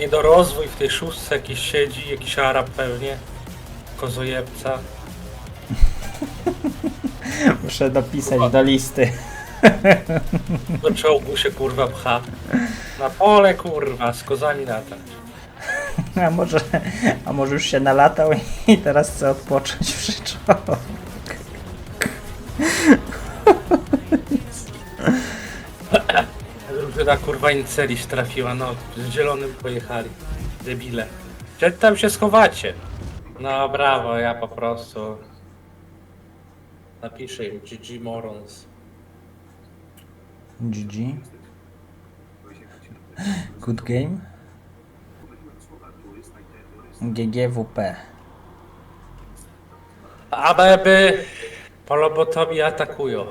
Niedorozwój w tej szóstce jakiś siedzi, jakiś Arab pewnie. Kozojebca. Muszę dopisać do listy. Do czołgu się kurwa pcha. Na pole kurwa, z kozami latać. A może, a może już się nalatał i teraz chce odpocząć w Rzeczowo. Drużyna kurwa Inceliś trafiła, no z zielonym pojechali. Debile. Gdzie tam się schowacie? No brawo, ja po prostu napiszę im GG Morons. GG. Good game. GGWP. A beby po lobotomii atakują.